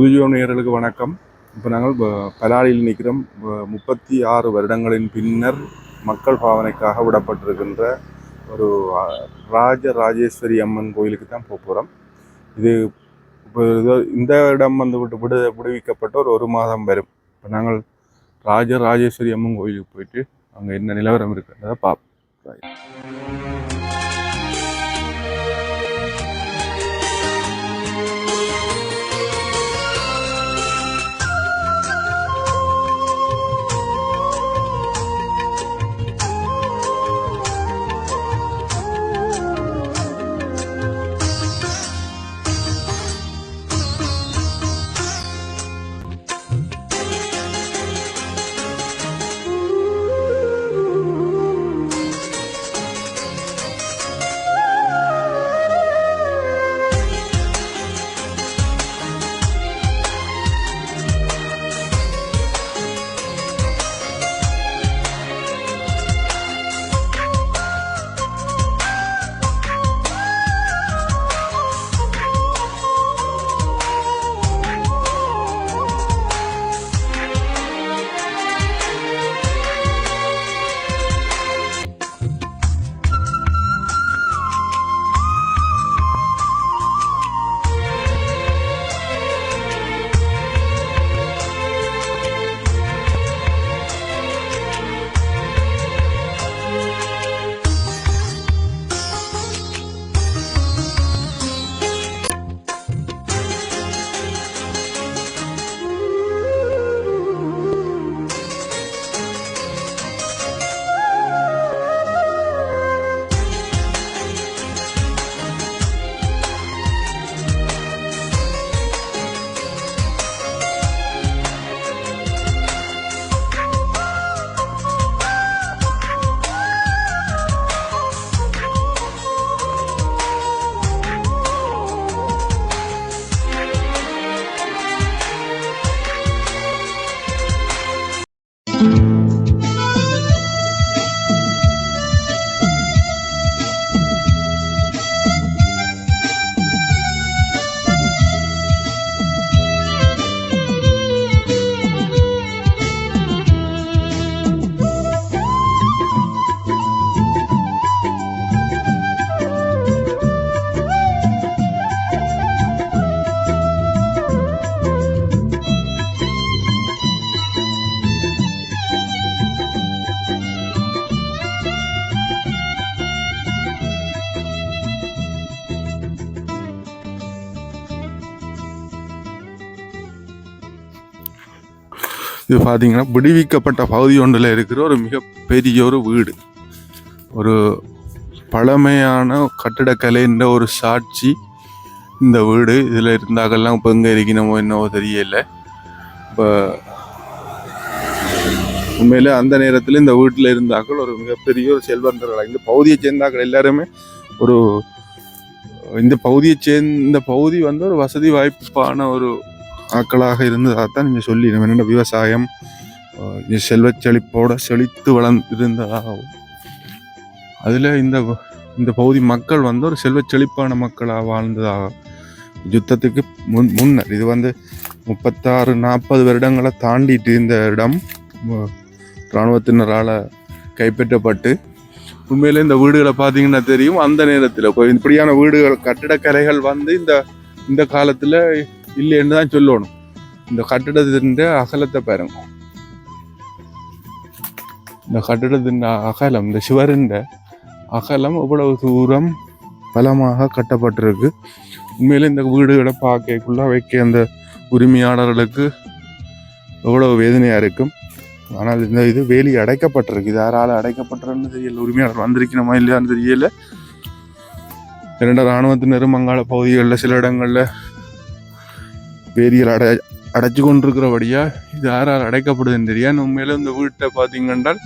புதுஜோ நேயர்களுக்கு வணக்கம். இப்போ நாங்கள் ப- பலாலியில் நிற்கிறோம். முப்பத்தி ஆறு வருடங்களின் பின்னர் மக்கள் பாவனைக்காக விடப்பட்டிருக்கின்ற ஒரு ராஜ ராஜேஸ்வரி அம்மன் கோயிலுக்கு தான் போக போகிறோம் இது இப்போ இந்த இடம் வந்து விட்டு விடு விடுவிக்கப்பட்ட ஒரு ஒரு மாதம் வரும். இப்போ நாங்கள் ராஜ ராஜேஸ்வரி அம்மன் கோயிலுக்கு போயிட்டு அங்கே என்ன நிலவரம் இருக்குன்றதை பார்ப்போம் இது பார்த்தீங்கன்னா விடுவிக்கப்பட்ட பகுதி ஒன்றில் இருக்கிற ஒரு மிகப்பெரிய ஒரு வீடு. ஒரு பழமையான கட்டிடக்கலைன்ற ஒரு சாட்சி இந்த வீடு. இதில் இருந்தாக்கெல்லாம் இப்போ எங்கே இருக்கணுமோ என்னவோ தெரியல. இப்போ உண்மையில் அந்த நேரத்தில் இந்த வீட்டில் இருந்தாக்கள் ஒரு மிகப்பெரிய ஒரு செல்வந்தர்கள். இந்த பகுதியை சேர்ந்தாக்கள் எல்லாருமே ஒரு இந்த பகுதியை சேர்ந்த இந்த பகுதி வந்து ஒரு வசதி வாய்ப்பான ஒரு ஆக்களாக இருந்ததாக தான் நீங்கள் சொல்லி என்னென்ன விவசாயம் செல்வச்செழிப்போடு செழிப்போட செழித்து வளர்ந்திருந்ததாகவும் அதில் இந்த இந்த பகுதி மக்கள் வந்து ஒரு செல்வச்செழிப்பான மக்களாக வாழ்ந்ததாக யுத்தத்துக்கு முன் முன்னர். இது வந்து முப்பத்தாறு நாற்பது வருடங்களை தாண்டிட்டு இந்த இடம். இராணுவத்தினரால் கைப்பற்றப்பட்டு உண்மையிலே இந்த வீடுகளை பார்த்தீங்கன்னா தெரியும். அந்த நேரத்தில் இப்படியான வீடுகள் கட்டிடக்கலைகள் வந்து இந்த இந்த காலத்தில் இல்லைன்னு தான் சொல்லணும். இந்த கட்டிடத்தின் அகலத்தை பாருங்க. இந்த கட்டிடத்தின் அகலம் இந்த சிவரின் அகலம் இவ்வளவு தூரம் பலமாக கட்டப்பட்டிருக்கு. உண்மையிலே இந்த வீடுகளை பார்க்கக்குள்ள வைக்க அந்த உரிமையாளர்களுக்கு எவ்வளவு வேதனையா இருக்கும். ஆனால் இந்த இது வேலி அடைக்கப்பட்டிருக்கு. இது யாரால அடைக்கப்பட்டிருன்னு தெரியல. உரிமையாளர் வந்திருக்கணுமா இல்லையான்னு தெரியல. இரண்டு இராணுவத்தினரும் அங்காள பகுதிகளில் சில இடங்களில் வேதிகள் அடை அடைச்சு கொண்டிருக்கிறபடியா இது யாரால் அடைக்கப்படுதுன்னு தெரியாது. உண்மையில இந்த வீட்டை பார்த்தீங்கன்றால்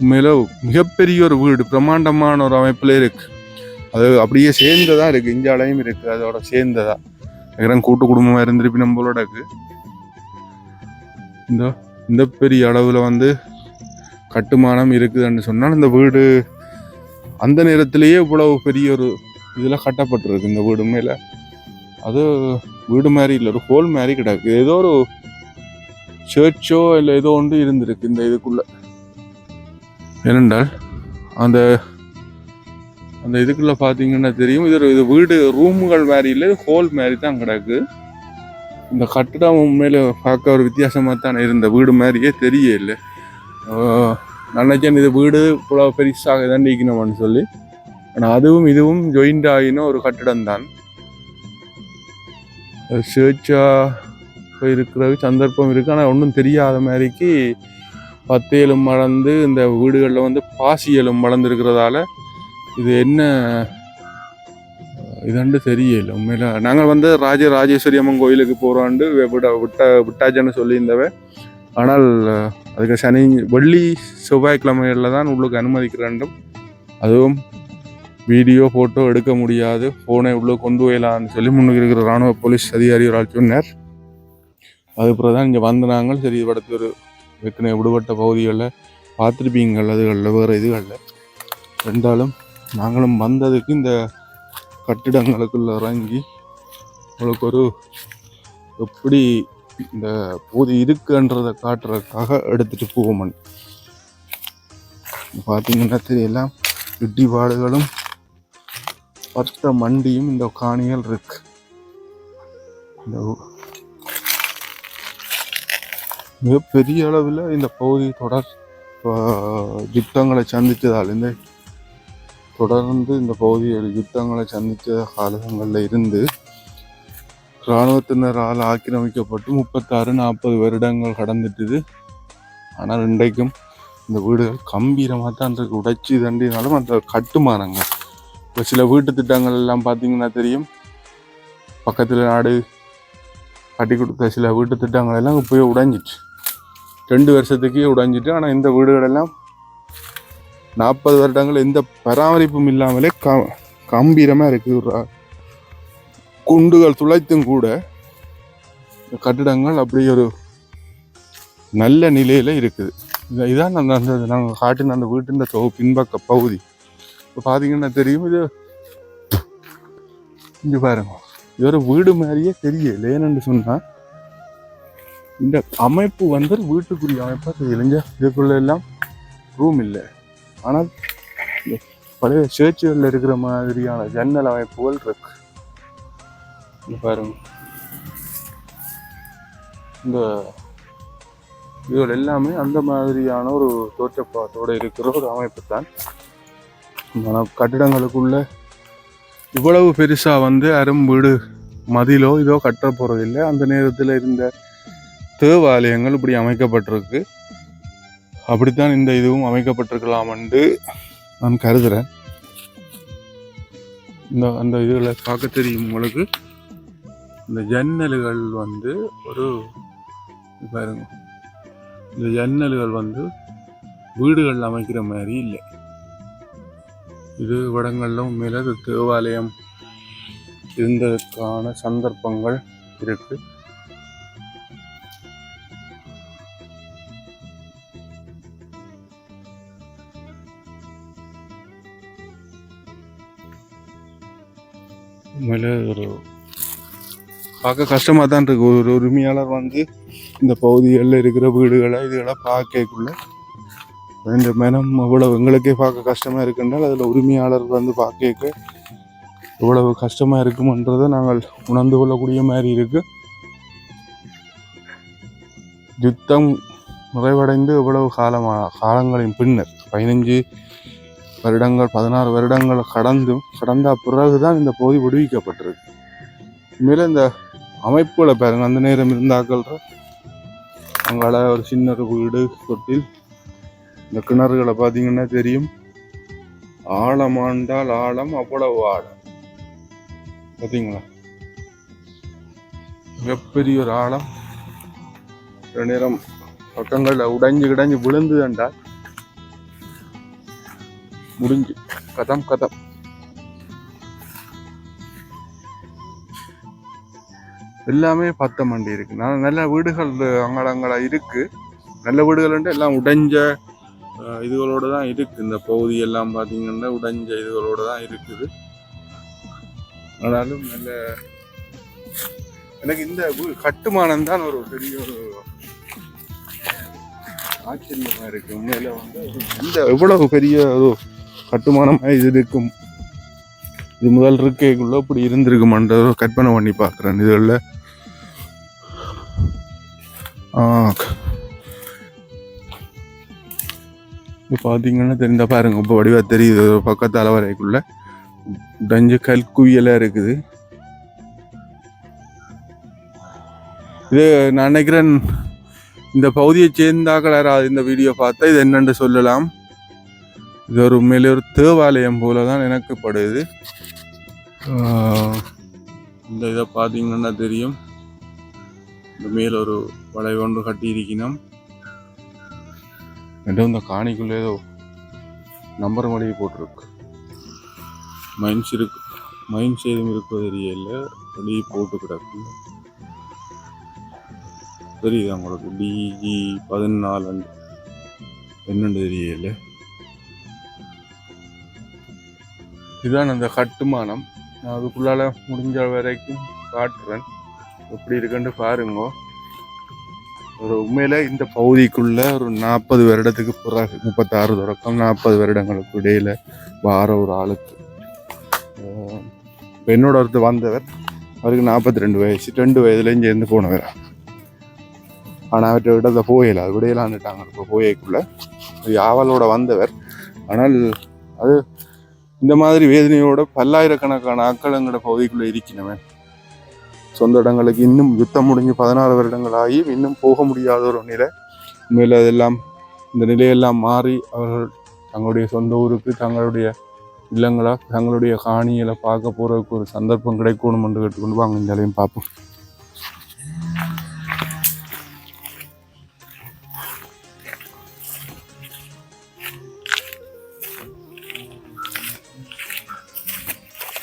உண்மையில மிகப்பெரிய ஒரு வீடு பிரம்மாண்டமான ஒரு அமைப்பில் இருக்கு. அது அப்படியே சேர்ந்ததா இருக்கு. இந்தியாலையும் இருக்கு. அதோட சேர்ந்ததா. எல்லாம் கூட்டு குடும்பமாக இருந்திருப்பி நம்மளோட இருக்கு. இந்த இந்த பெரிய அளவில் வந்து கட்டுமானம் இருக்குதுன்னு சொன்னால் இந்த வீடு அந்த நேரத்திலேயே இவ்வளவு பெரிய ஒரு இதில் கட்டப்பட்டிருக்கு. இந்த வீடு மேலே அது வீடு மாதிரி இல்லை ஒரு ஹோல் மாதிரி கிடக்கு. ஏதோ ஒரு சர்ச்சோ இல்லை ஏதோ ஒன்று இருந்திருக்கு இந்த இதுக்குள்ள. ஏனென்றால் அந்த அந்த இதுக்குள்ள பார்த்தீங்கன்னா தெரியும். இது ஒரு இது வீடு ரூமுகள் மாதிரி இல்லை இது ஹோல் மாதிரி தான் கிடக்கு. இந்த கட்டடம் உண்மையில் பார்க்க ஒரு வித்தியாசமாக தான் இருந்த வீடு மாதிரியே தெரியல. இல்லை நினைச்சேன் இது வீடு இவ்வளோ பெருசாக தான் நீக்கணும்னு சொல்லி. ஆனால் அதுவும் இதுவும் ஜாயிண்ட் ஆகின ஒரு கட்டடம் தான். சேர்ச்சாக இருக்கிற சந்தர்ப்பம் இருக்குது ஆனால் ஒன்றும் தெரியாத மாதிரிக்கு பத்தையலும் வளர்ந்து இந்த வீடுகளில் வந்து பாசியலும் வளர்ந்துருக்கிறதால இது என்ன இதண்டு தெரியல. உண்மையில நாங்கள் வந்து ராஜ ராஜேஸ்வரி அம்மன் கோயிலுக்கு போகிறோண்டு விட விட்ட விட்டாச்சன்னு சொல்லியிருந்தவ. ஆனால் அதுக்கு சனி வெள்ளி செவ்வாய்க்கிழமைகளில் தான் உள்ளுக்கு அனுமதிக்கிறேன்டும் அதுவும் வீடியோ ஃபோட்டோ எடுக்க முடியாது. ஃபோனை உள்ளே கொண்டு போயிடலான்னு சொல்லி முன்னுக்கு இருக்கிற ராணுவ போலீஸ் அதிகாரி ஒரு ஆள் சொன்னார். அதுக்கப்புறம் தான் இங்கே வந்தாங்க சரி இவடத்து ஒரு ஏற்கனவே விடுபட்ட பகுதிகளில் பார்த்துருப்பீங்கள். அதுகளில் வேறு இதுகளில் ரெண்டாலும் நாங்களும் வந்ததுக்கு இந்த கட்டிடங்களுக்குள்ள இறங்கி உங்களுக்கு ஒரு எப்படி இந்த போதி இருக்குன்றதை காட்டுறதுக்காக எடுத்துட்டு போவோம். பார்த்தீங்கன்னா தெரியலாம் இடிபாடுகளும் பத்த மண்டியும் இந்த காணிகள் இருக்கு. இந்த மிகப்பெரிய அளவில் இந்த பகுதி தொடர் யுத்தங்களை சந்தித்ததால் இந்த தொடர்ந்து இந்த பகுதியில் யுத்தங்களை சந்தித்த காலங்களில் இருந்து இராணுவத்தினரால் ஆக்கிரமிக்கப்பட்டு முப்பத்தாறு நாற்பது வருடங்கள் கடந்துட்டுது. ஆனால் இன்றைக்கும் இந்த வீடுகள் கம்பீரமாக தான் இருக்கு. உடைச்சி தண்டினாலும் அந்த கட்டுமானங்கள் இப்போ சில வீட்டு திட்டங்கள் எல்லாம் பார்த்தீங்கன்னா தெரியும். பக்கத்தில் நாடு கட்டி கொடுத்த சில வீட்டு திட்டங்கள் எல்லாம் இப்போயே உடைஞ்சிட்டு ரெண்டு வருஷத்துக்கே உடைஞ்சிட்டு ஆனால் இந்த வீடுகள் எல்லாம் நாற்பது வருடங்கள் எந்த பராமரிப்பும் இல்லாமலே க கம்பீரமாக இருக்குது ஒரு குண்டுகள் துளைத்தும் கூட கட்டிடங்கள் அப்படி ஒரு நல்ல நிலையில் இருக்குது. இது- இதான் அந்த அந்த நாங்கள் காட்டின அந்த வீட்டின் தொகு பின்பக்க பகுதி. இப்போ பார்த்தீங்கன்னா தெரியும் இது இங்கே பாருங்க இது ஒரு வீடு மாதிரியே தெரியல ஏன்னு சொன்னால் இந்த அமைப்பு வந்து வீட்டுக்குரிய அமைப்பாக தெரியலைங்க இதுக்குள்ள எல்லாம் ரூம் இல்லை ஆனால் இந்த பழைய சேர்ச்சுகளில் இருக்கிற மாதிரியான ஜன்னல் அமைப்புகள் இருக்கு பாருங்க இந்த இதுகள் எல்லாமே அந்த மாதிரியான ஒரு தோற்றப்பாட்டோடு இருக்கிற ஒரு அமைப்பு தான் கட்டிடங்களுக்குள்ள இவ்வளவு பெருசாக வந்து அரும் வீடு மதிலோ இதோ கட்ட போகிறதில்லை அந்த நேரத்தில் இருந்த தேவாலயங்கள் இப்படி அமைக்கப்பட்டிருக்கு. அப்படித்தான் இந்த இதுவும் அமைக்கப்பட்டிருக்கலாம் என்று நான் கருதுகிறேன் இந்த அந்த இதில் பார்க்க தெரியும் உங்களுக்கு. இந்த ஜன்னல்கள் வந்து ஒரு பாருங்க. இந்த ஜன்னல்கள் வந்து வீடுகள் அமைக்கிற மாதிரி இல்லை. இது இடங்கள்ல மிளகு தேவாலயம் இருந்ததுக்கான சந்தர்ப்பங்கள் இருக்கு. மிளகு ஒரு பார்க்க கஷ்டமாக தான் இருக்கு ஒரு உரிமையாளர் வந்து இந்த பகுதிகளில் இருக்கிற வீடுகளை இதுகளை பார்க்கக்குள்ள இந்த மனம் இவ்வளவு எங்களுக்கே பார்க்க கஷ்டமாக இருக்குன்றால் அதில் உரிமையாளர் வந்து பார்க்க இவ்வளவு கஷ்டமாக இருக்குமன்றதை நாங்கள் உணர்ந்து கொள்ளக்கூடிய மாதிரி இருக்கு. யுத்தம் நிறைவடைந்து இவ்வளவு காலமா காலங்களின் பின்னர் பதினஞ்சு வருடங்கள் பதினாறு வருடங்கள் கடந்தும் கடந்த பிறகுதான் இந்த பகுதி விடுவிக்கப்பட்டிருக்கு. இனிமேல் இந்த அமைப்புகளை பாருங்கள் அந்த நேரம் இருந்தாக்கள் அங்கால ஒரு சின்ன ஒரு வீடு தொட்டில் இந்த கிணறுகளை பார்த்தீங்கன்னா தெரியும். ஆழமாண்டால் ஆழம் அவ்வளவு ஆழம். பார்த்தீங்களா? மிகப்பெரிய ஒரு ஆழம். நேரம் பக்கங்களில் உடைஞ்சு கிடஞ்சு விழுந்து என்றால் முடிஞ்சு. கதம் கதம். எல்லாமே பத்த மண்டி இருக்கு நல்ல வீடுகள் அங்கடங்களா இருக்கு. நல்ல வீடுகள் எல்லாம் உடைஞ்ச இதுகளோடு தான் இருக்குது இந்த பகுதி எல்லாம் பார்த்தீங்கன்னா உடைஞ்ச இதுகளோடு தான் இருக்குது. ஆனாலும் நல்ல எனக்கு இந்த கட்டுமானம் தான் ஒரு பெரிய ஒரு ஆச்சரியமாக இருக்குது உண்மையில் வந்து இந்த எவ்வளவு பெரிய ஒரு கட்டுமானமாக இது இருக்கும். இது முதல் இருக்கைக்குள்ள இப்படி இருந்திருக்குமான்ற கற்பனை பண்ணி பார்க்குறேன். இதுகளில் இது பார்த்தீங்கன்னா தெரிஞ்சா பாருங்க இப்போ வடிவாக தெரியுது. ஒரு பக்கத்தால டஞ்சு கல் குவியலாக இருக்குது. இது நான் நினைக்கிறேன் இந்த பகுதியை சேர்ந்தாக்கள் யாராவது இந்த வீடியோ பார்த்தா இது என்னென்று சொல்லலாம். இது ஒரு உண்மையிலே ஒரு தேவாலயம் போல தான் எனக்கு படுது இந்த இதை பார்த்தீங்கன்னா தெரியும். இந்த மேல ஒரு வளை ஒன்று கட்டியிருக்கணும். ரெண்டும் இந்த காணிக்குள்ளே ஏதோ நம்பர் மளிகை போட்டிருக்கு. மைன்ஸ் இருக்கு. மைன்ஸ் எதுவும் இருப்பது தெரியல. வெளியே போட்டு கிடக்கு. தெரியுது உங்களுக்கு? டிஇ பதினாலு பன்னெண்டு தெரியல. இதுதான் அந்த கட்டுமானம். நான் அதுக்குள்ளால முடிஞ்ச வரைக்கும் காட்டுறேன். எப்படி இருக்குன்னு பாருங்கோ. ஒரு உண்மையில இந்த பகுதிக்குள்ள ஒரு நாற்பது வருடத்துக்கு பிறகு முப்பத்தாறு தொடக்கம் நாற்பது வருடங்களுக்கு இடையில வார ஒரு ஆளுக்கு. பெண்ணோட ஒருத்தர் வந்தவர் அவருக்கு நாற்பத்தி ரெண்டு வயசு ரெண்டு வயதுலேயும் சேர்ந்து போனவர். ஆனால் அவற்றை விட அதை போயில அது விடையிலான்னுட்டாங்க இப்போ போயைக்குள்ளே யாவலோட வந்தவர். ஆனால் அது இந்த மாதிரி வேதனையோட பல்லாயிரக்கணக்கான ஆட்கள் எங்களோட பகுதிக்குள்ளே இருக்கணுமே சொந்த இடங்களுக்கு இன்னும் யுத்தம் முடிஞ்சு பதினாறு வருடங்கள் ஆகி இன்னும் போக முடியாத ஒரு நிலை. உண்மையில் அதெல்லாம் இந்த நிலையெல்லாம் மாறி அவர்கள் தங்களுடைய சொந்த ஊருக்கு தங்களுடைய இல்லங்களா தங்களுடைய காணிகளை பார்க்க போகிறதுக்கு ஒரு சந்தர்ப்பம் கிடைக்கணும் என்று கேட்டுக்கொண்டு வாங்க இந்த நிலையும் பார்ப்போம்.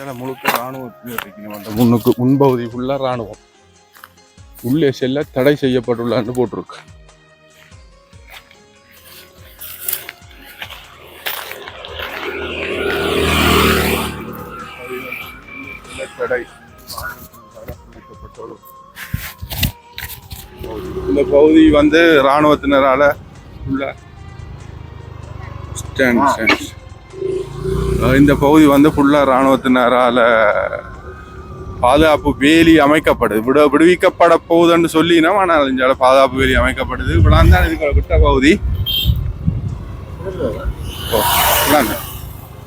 இந்தியாவில் முழுக்க இராணுவத்தில் இருக்கணும் அந்த முன்னுக்கு முன்பகுதி ஃபுல்லாக இராணுவம். உள்ளே செல்ல தடை செய்யப்பட்டுள்ளான்னு போட்டிருக்கு. தடை. இந்த பகுதி வந்து இராணுவத்தினரால உள்ள ஸ்டாண்ட் இந்த பகுதி வந்து ஃபுல்லாக இராணுவத்தினரால் பாதுகாப்பு வேலி அமைக்கப்படுது. விட விடுவிக்கப்பட போகுதுன்னு சொல்லினோம் ஆனால் இந்த பாதுகாப்பு வேலி அமைக்கப்படுது. இப்படிலாம் தான் இதுக்கு விட்ட பகுதி.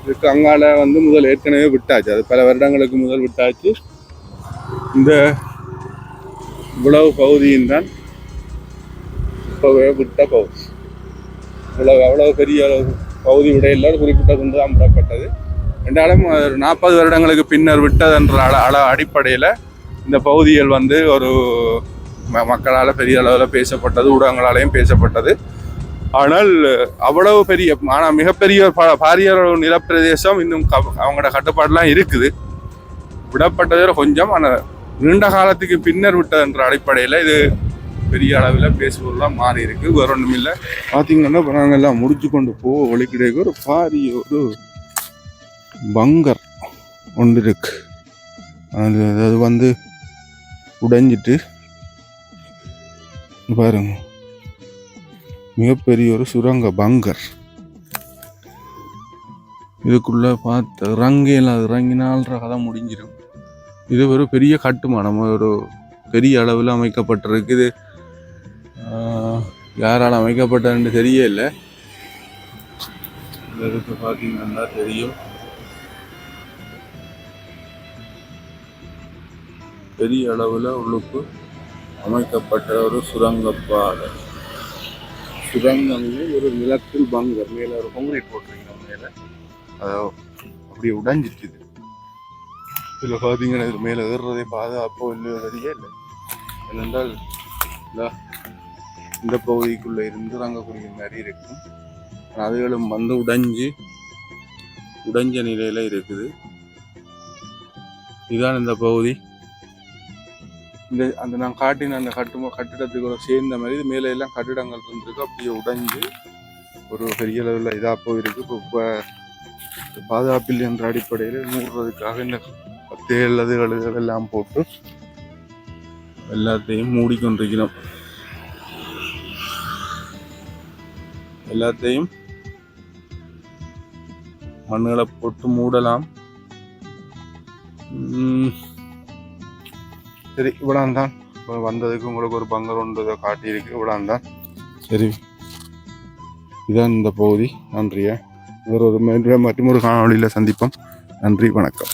இதுக்கு அங்கால வந்து முதல் ஏற்கனவே விட்டாச்சு. அது பல வருடங்களுக்கு முதல் விட்டாச்சு. இந்த உழவு பகுதியின் தான் இப்போவே விட்ட பகுதி. இவ்வளவு அவ்வளோ பெரிய அளவு பகுதி விடையில குறிப்பிட்ட துண்டு தான் விடப்பட்டது ரெண்டாலும் ஒரு நாற்பது வருடங்களுக்கு பின்னர் விட்டதென்ற அள அள அடிப்படையில் இந்த பகுதிகள் வந்து ஒரு ம- மக்களால் பெரிய அளவில் பேசப்பட்டது ஊடகங்களாலேயும் பேசப்பட்டது. ஆனால் அவ்வளவு பெரிய ஆனால் மிகப்பெரிய ப- பாரிய நிலப்பிரதேசம் இன்னும் க- அவங்களோட கட்டுப்பாடெலாம் இருக்குது. விடப்பட்டது கொஞ்சம் ஆனால் நீண்ட காலத்துக்கு பின்னர் விட்டதென்ற அடிப்படையில் இது பெரிய அளவில் பேசுவதெல்லாம் மாறி இருக்கு. வேற ஒன்றும் இல்லை. பார்த்தீங்கன்னா இப்போ நாங்கள் எல்லாம் முடிச்சு கொண்டு போக வழிக்கிடையே ஒரு பாரிய ஒரு பங்கர் ஒன்று இருக்கு. அது அது வந்து உடைஞ்சிட்டு பாருங்க. மிகப்பெரிய ஒரு சுரங்க பங்கர். இதுக்குள்ள பார்த்து இறங்கையில் அது இறங்கினால்ற கதை முடிஞ்சிடும் இது ஒரு பெரிய கட்டுமானம். ஒரு பெரிய அளவில் அமைக்கப்பட்டிருக்கு. இது யாரால் அமைக்கப்பட்டதுன்னு தெரியல இந்த இதுக்கு பார்த்தீங்கன்னா தெரியும். பெரிய அளவில் உள்ளுக்கு அமைக்கப்பட்ட ஒரு சுரங்கப்பாதை. சுரங்கங்கள் ஒரு நிலத்தில் பங்கர் மேலே ஒரு கொங்கிரீட் போட்டிருக்கீங்க மேலே. அதை அப்படியே உடைஞ்சிட்டு இதில் பார்த்தீங்கன்னா இது மேலே ஏறுறதே பாதுகாப்போ இல்லையோ தெரியல ஏனென்றால் இந்த பகுதிக்குள்ளே இருந்து இறங்கக்கூடிய மாதிரி இருக்கும். அதுகளும் வந்து உடைஞ்சு உடைஞ்ச நிலையில் இருக்குது. இதுதான் இந்த பகுதி. இந்த அந்த நான் காட்டின அந்த கட்டும கட்டிடத்துக்கூட சேர்ந்த மாதிரி இது மேலே எல்லாம் கட்டிடங்கள் இருந்திருக்கு. அப்படியே உடைஞ்சு ஒரு பெரிய அளவில் இதாக போயிருக்கு. இப்போ பாதுகாப்பில் என்ற அடிப்படையில் மூடுறதுக்காக இந்த தேள் அதுகள் எல்லாம் போட்டு எல்லாத்தையும் மூடிக்கொண்டிருக்கிறோம். எல்லாத்தையும் மண்ணுகளை போட்டு மூடலாம். உம், சரி இவ்வளவு தான் வந்ததுக்கு உங்களுக்கு ஒரு பங்கர் ஒன்று காட்டியிருக்கு. இவ்வளவு தான் சரி. இதான் இந்த பகுதி. நன்றியா. வேற ஒரு மற்றும் ஒரு காணொளியில் சந்திப்போம். நன்றி வணக்கம்.